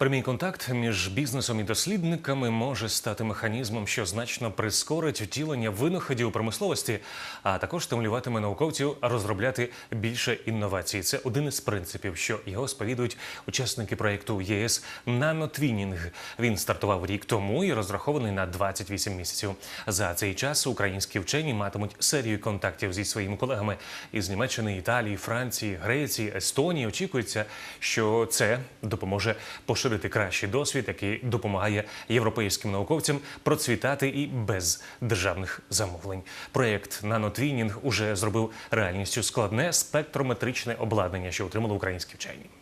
Прямий контакт між бізнесом і дослідниками може стати механізмом, що значно прискорить втілення винаходів у промисловості, а також стимулюватиме науковців розробляти більше інновацій. Це один із принципів, що його сповідують учасники проєкту ЄС «Нанотвінінг». Він стартував рік тому і розрахований на 28 місяців. За цей час українські вчені матимуть серію контактів зі своїми колегами із Німеччини, Італії, Франції, Греції, Естонії. Очікується, що це допоможе поширити кращий досвід, який допомагає європейським науковцям процвітати і без державних замовлень. Проєкт «Нанотвінінг» уже зробив реальністю складне спектрометричне обладнання, що отримали українські вчені.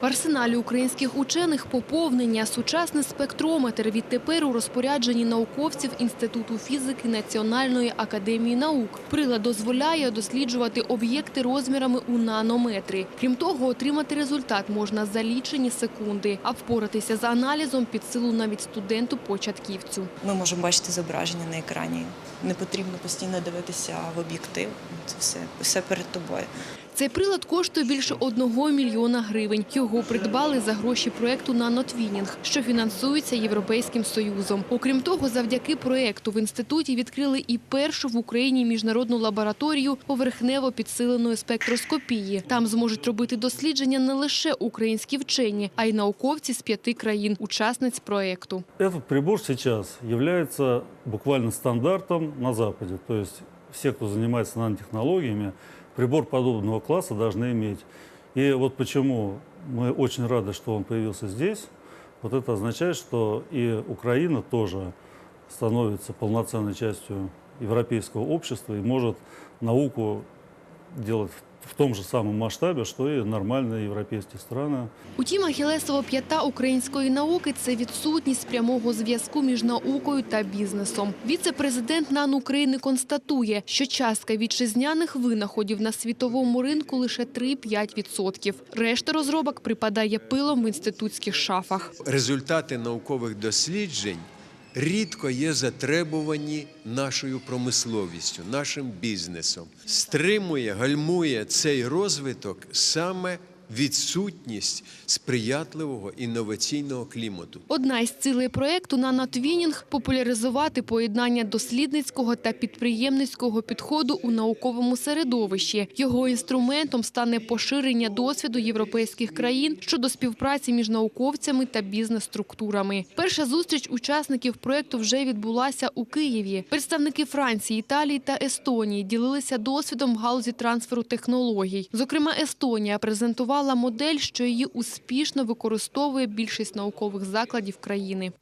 В арсеналі українських учених поповнення сучасний спектрометр відтепер у розпорядженні науковців Інституту фізики Національної академії наук. Прилад дозволяє досліджувати об'єкти розмірами у нанометри. Крім того, отримати результат можна за лічені секунди, а впоратися з аналізом під силу навіть студенту-початківцю. Ми можемо бачити зображення на екрані. Не потрібно постійно дивитися в об'єктив. Це все, перед тобою. Цей прилад коштує більше одного мільйона гривень. Його придбали за гроші проекту «Нанотвінінг», що фінансується Європейським Союзом. Окрім того, завдяки проекту в інституті відкрили і першу в Україні міжнародну лабораторію поверхнево підсиленої спектроскопії. Там зможуть робити дослідження не лише українські вчені, а й науковці з п'яти країн-учасниць проекту. Этот прибор сейчас является буквально стандартом на Западе. То есть все, кто занимается нанотехнологиями, прибор подобного класса должны иметь. И вот почему мы очень рады, что он появился здесь. Вот это означает, что и Украина тоже становится полноценной частью европейского общества и может науку делать в том же самом масштабе, что и нормальные европейские страны. Утім, ахілесова п'ята української науки – це відсутність прямого зв'язку між наукою та бізнесом. Віце-президент НАН України констатує, що частка вітчизняних винаходів на світовому ринку лише 3-5%. Решта розробок припадає пилом в інститутських шафах. результати наукових досліджень рідко є затребувані нашою промисловістю, нашим бізнесом. Стримує, гальмує цей розвиток саме відсутність сприятливого інноваційного клімату. Одна із цілей проєкту «Нанотвінінг» – популяризувати поєднання дослідницького та підприємницького підходу у науковому середовищі. Його інструментом стане поширення досвіду європейських країн щодо співпраці між науковцями та бізнес-структурами. Перша зустріч учасників проєкту вже відбулася у Києві. Представники Франції, Італії та Естонії ділилися досвідом в галузі трансферу технологій. Зокрема, Естонія презентувала модель, що її успішно використовує більшість наукових закладів країни.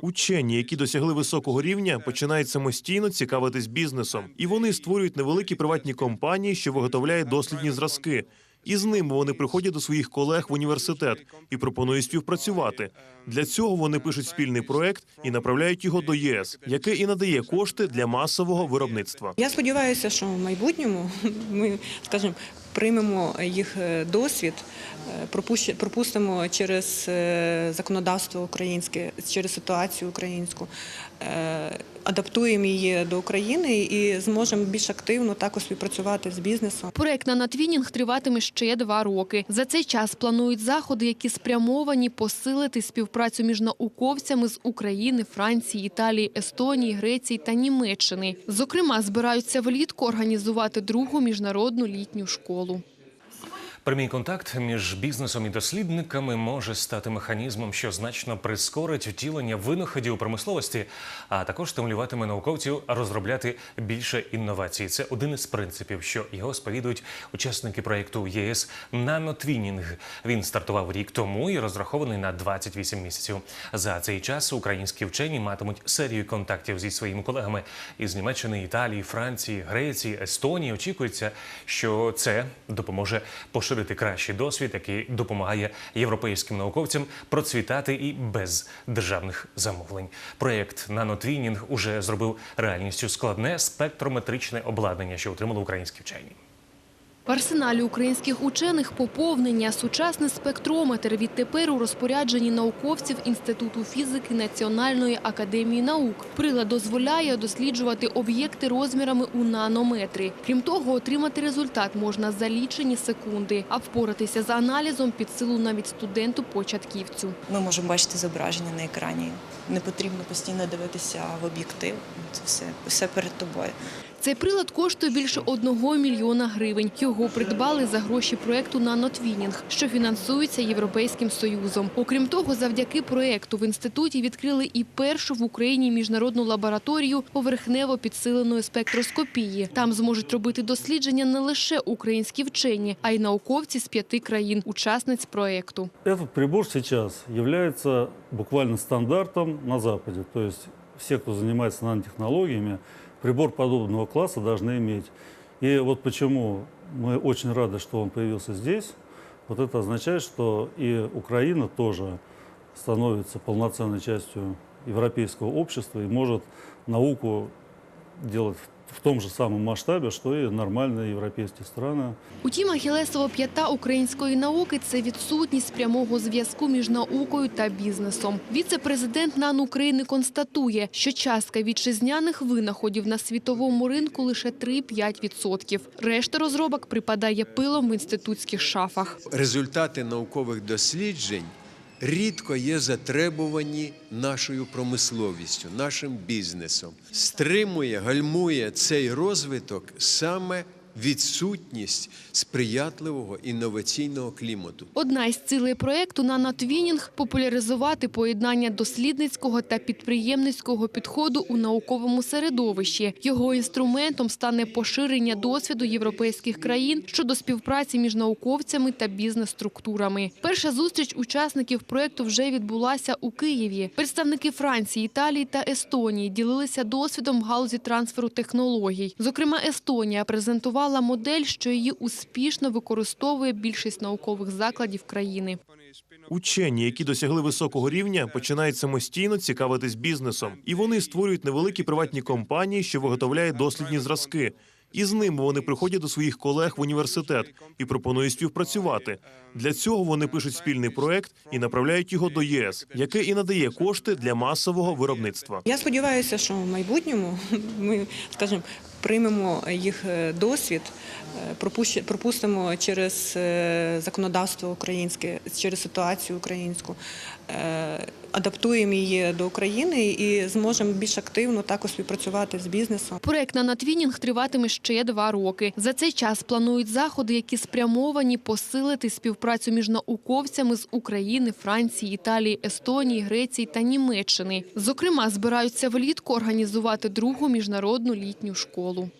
Учені, які досягли високого рівня, починають самостійно цікавитись бізнесом, і вони створюють невеликі приватні компанії, що виготовляють дослідні зразки. І з ними вони приходять до своїх колег в університет і пропонують співпрацювати. Для цього вони пишуть спільний проект і направляють його до ЄС, яке і надає кошти для масового виробництва. Я сподіваюся, що в майбутньому ми, скажімо, приймемо їх е, досвід, е, пропустимо через е, законодавство українське, через ситуацію українську, адаптуємо її до України і зможемо більш активно також співпрацювати з бізнесом. Проект «Нанотвінінг» триватиме ще два роки. За цей час планують заходи, які спрямовані посилити співпрацю між науковцями з України, Франції, Італії, Естонії, Греції та Німеччини. Зокрема, збираються влітку організувати другу міжнародну літню школу. Прямий контакт між бізнесом і дослідниками може стати механізмом, що значно прискорить втілення винаходів у промисловості, а також стимулюватиме науковців розробляти більше інновацій. Це один із принципів, що його сповідують учасники проєкту ЄС «Нанотвінінг». Він стартував рік тому і розрахований на 28 місяців. За цей час українські вчені матимуть серію контактів зі своїми колегами із Німеччини, Італії, Франції, Греції, Естонії. Очікується, що це допоможе поширити кращий досвід, який допомагає європейським науковцям процвітати і без державних замовлень. Проєкт «Нанотвінінг» уже зробив реальністю складне спектрометричне обладнання, що отримали українські вчені. В арсеналі українських учених поповнення сучасний спектрометр відтепер у розпорядженні науковців Інституту фізики Національної академії наук. Прилад дозволяє досліджувати об'єкти розмірами у нанометри. Крім того, отримати результат можна за лічені секунди, а впоратися з аналізом під силу навіть студенту-початківцю. Ми можемо бачити зображення на екрані. Не потрібно постійно дивитися в об'єктив. Це все, все перед тобою. Цей прилад коштує більше одного мільйона гривень. Його придбали за гроші проекту «Нанотвінінг», що фінансується Європейським Союзом. Окрім того, завдяки проекту в інституті відкрили і першу в Україні міжнародну лабораторію поверхнево підсиленої спектроскопії. Там зможуть робити дослідження не лише українські вчені, а й науковці з п'яти країн-учасниць проекту. Этот прибор сейчас является буквально стандартом на Западе. То есть все, кто занимается нанотехнологиями, прибор подобного класса должны иметь. И вот почему мы очень рады, что он появился здесь. Вот это означает, что и Украина тоже становится полноценной частью европейского общества и может науку делать в том же самом масштабе, что и нормальные европейские страны. Утім, ахілесова п'ята української науки – це відсутність прямого зв'язку між наукою та бізнесом. Віце-президент НАН України констатує, що частка вітчизняних винаходів на світовому ринку лише 3-5%. Решта розробок припадає пилом в інститутських шафах. Результати наукових досліджень рідко є затребувані нашою промисловістю, нашим бізнесом. Стримує, гальмує цей розвиток саме відсутність сприятливого інноваційного клімату. Одна із цілей проєкту «Нанотвінінг» – популяризувати поєднання дослідницького та підприємницького підходу у науковому середовищі. Його інструментом стане поширення досвіду європейських країн щодо співпраці між науковцями та бізнес-структурами. Перша зустріч учасників проєкту вже відбулася у Києві. Представники Франції, Італії та Естонії ділилися досвідом галузі трансферу технологій. Зокрема, Естонія презентувала модель, що її успішно використовує більшість наукових закладів країни. Учені, які досягли високого рівня, починають самостійно цікавитись бізнесом, і вони створюють невеликі приватні компанії, що виготовляють дослідні зразки. І з ними вони приходять до своїх колег в університет і пропонують співпрацювати. Для цього вони пишуть спільний проект і направляють його до ЄС, яке і надає кошти для масового виробництва. Я сподіваюся, що в майбутньому ми, скажімо, приймемо їх е, досвід, е, пропустимо через е, законодавство українське, через ситуацію українську, адаптуємо її до України і зможемо більш активно також співпрацювати з бізнесом. Проект «Нанотвінінг» триватиме ще два роки. За цей час планують заходи, які спрямовані посилити співпрацю між науковцями з України, Франції, Італії, Естонії, Греції та Німеччини. Зокрема, збираються влітку організувати другу міжнародну літню школу.